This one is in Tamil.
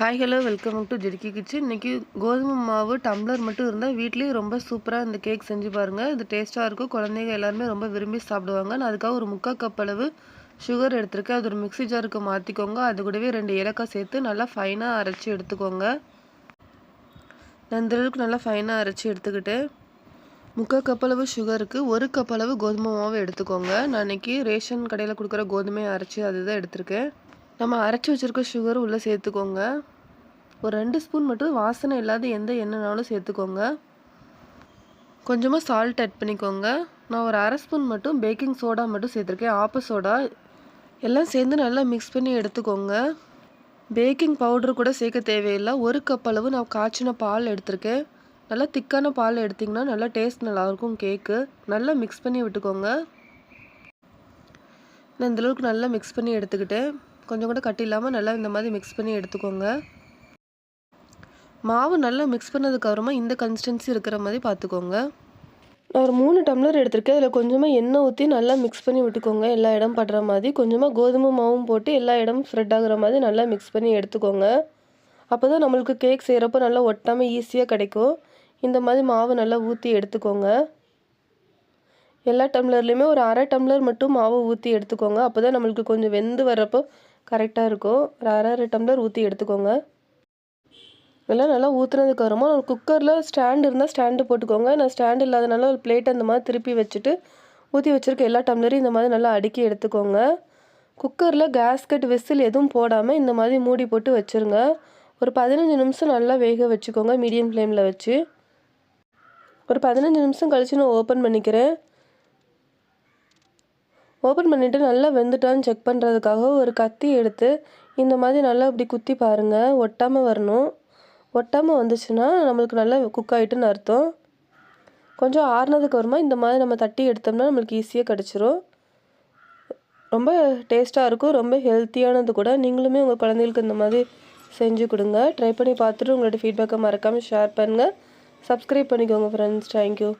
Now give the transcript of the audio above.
ஹாய் ஹலோ வெல்கம் டு ஜெடிக்கி கிச்சன் இன்றைக்கி கோதுமை மாவு டம்ளர் மட்டும் இருந்தால் வீட்லேயும் ரொம்ப சூப்பராக இந்த கேக் செஞ்சு பாருங்கள் இது டேஸ்ட்டாக இருக்கும். குழந்தைங்க எல்லாருமே ரொம்ப விரும்பி சாப்பிடுவாங்க. நான் அதுக்காக ஒரு முக்கால் கப் அளவு சுகர் எடுத்திருக்கேன். அது ஒரு மிக்ஸி ஜாருக்கு மாற்றிக்கோங்க அது கூடவே ரெண்டு ஏலக்காய் சேர்த்து நல்லா ஃபைனாக அரைச்சி எடுத்துக்கோங்க. நான் நல்லா ஃபைனாக அரைச்சி எடுத்துக்கிட்டு முக்கால் கப் அளவு சுகருக்கு ஒரு கப் அளவு கோதுமை மாவு எடுத்துக்கோங்க. நான் இன்றைக்கி ரேஷன் கடையில் கொடுக்குற கோதுமையை அரைச்சி அதுதான் எடுத்திருக்கேன். நம்ம அரைச்சி வச்சுருக்க சுகர் உள்ளே சேர்த்துக்கோங்க. ஒரு ரெண்டு ஸ்பூன் மட்டும் வாசனை இல்லாத எந்த எண்ணெய்னாலும் சேர்த்துக்கோங்க. கொஞ்சமாக சால்ட் ஆட் பண்ணிக்கோங்க. நான் ஒரு அரை ஸ்பூன் மட்டும் பேக்கிங் சோடா மட்டும் சேர்த்துருக்கேன். ஆப்ப சோடா எல்லாம் சேர்ந்து நல்லா மிக்ஸ் பண்ணி எடுத்துக்கோங்க. பேக்கிங் பவுடர் கூட சேர்க்க தேவையில்லை. ஒரு கப் அளவு நான் காய்ச்சின பால் எடுத்திருக்கேன். நல்லா திக்கான பால் எடுத்திங்கன்னா நல்லா டேஸ்ட் நல்லாயிருக்கும் கேக்கு நல்லா மிக்ஸ் பண்ணி விட்டுக்கோங்க. நான் இந்தளவுக்கு நல்லா மிக்ஸ் பண்ணி எடுத்துக்கிட்டேன். கொஞ்சம் கூட கட்டி இல்லாமல் நல்லா இந்த மாதிரி மிக்ஸ் பண்ணி எடுத்துக்கோங்க. மாவு நல்லா மிக்ஸ் பண்ணதுக்கப்புறமா இந்த கன்சிஸ்டன்சி இருக்கிற மாதிரி பார்த்துக்கோங்க நான் ஒரு மூணு டம்ளர் எடுத்திருக்கேன். அதில் கொஞ்சமாக எண்ணெய் ஊற்றி நல்லா மிக்ஸ் பண்ணி விட்டுக்கோங்க. எல்லா இடம் படுற மாதிரி. கொஞ்சமாக கோதுமை மாவும் போட்டு எல்லா இடமும் ஸ்ப்ரெட் ஆகுற மாதிரி நல்லா மிக்ஸ் பண்ணி எடுத்துக்கோங்க. அப்போ தான் நம்மளுக்கு கேக் செய்கிறப்போ நல்லா ஒட்டாமல் ஈஸியாக கிடைக்கும். இந்த மாதிரி மாவு நல்லா ஊற்றி எடுத்துக்கோங்க. எல்லா டம்ளர்லேயுமே ஒரு அரை டம்ளர் மட்டும் மாவு ஊற்றி எடுத்துக்கோங்க. அப்போ தான் நம்மளுக்கு கொஞ்சம் வெந்து வர்றப்போ கரெக்டாக இருக்கும் அரை அரை டம்ளர் ஊற்றி எடுத்துக்கோங்க. இதெல்லாம் நல்லா ஊற்றுனதுக்கு அப்புறமா ஒரு குக்கரில் ஸ்டாண்டு இருந்தால் ஸ்டாண்டு போட்டுக்கோங்க. நான் ஸ்டாண்டு இல்லாதனால ஒரு பிளேட் அந்த மாதிரி திருப்பி வச்சுட்டு ஊற்றி வச்சுருக்க எல்லா டம்ளரையும் இந்த மாதிரி நல்லா அடுக்கி எடுத்துக்கோங்க. குக்கரில் கேஸ்கட் விசில் எதுவும் போடாமல் இந்த மாதிரி மூடி போட்டு வச்சுருங்க. ஒரு பதினஞ்சு நிமிஷம் நல்லா வேக வச்சுக்கோங்க மீடியம் ஃப்ளேமில் வச்சு. ஒரு பதினஞ்சு நிமிஷம் கழித்து நான் ஓப்பன் பண்ணிக்கிறேன். ஓப்பன் பண்ணிவிட்டு நல்லா வெந்துட்டான்னு செக் பண்ணுறதுக்காக ஒரு கத்தி எடுத்து இந்த மாதிரி நல்லா இப்படி குத்தி பாருங்கள் ஒட்டாமல் வரணும். ஒட்டாமல் வந்துச்சுன்னா நம்மளுக்கு நல்லா குக் ஆகிட்டுன்னு அர்த்தம். கொஞ்சம் ஆறுனதுக்கு அப்புறமா இந்த மாதிரி நம்ம தட்டி எடுத்தோம்னா நம்மளுக்கு ஈஸியாக கிடச்சிரும். ரொம்ப டேஸ்ட்டாக இருக்கும் ரொம்ப ஹெல்த்தியானது கூட. நீங்களுமே உங்கள் குழந்தைகளுக்கு இந்த மாதிரி செஞ்சு கொடுங்க. ட்ரை பண்ணி பார்த்துட்டு உங்களோட ஃபீட்பேக்கை மறக்காமல் ஷேர் பண்ணுங்கள் சப்ஸ்கிரைப் பண்ணிக்கோங்க ஃப்ரெண்ட்ஸ் தேங்க்யூ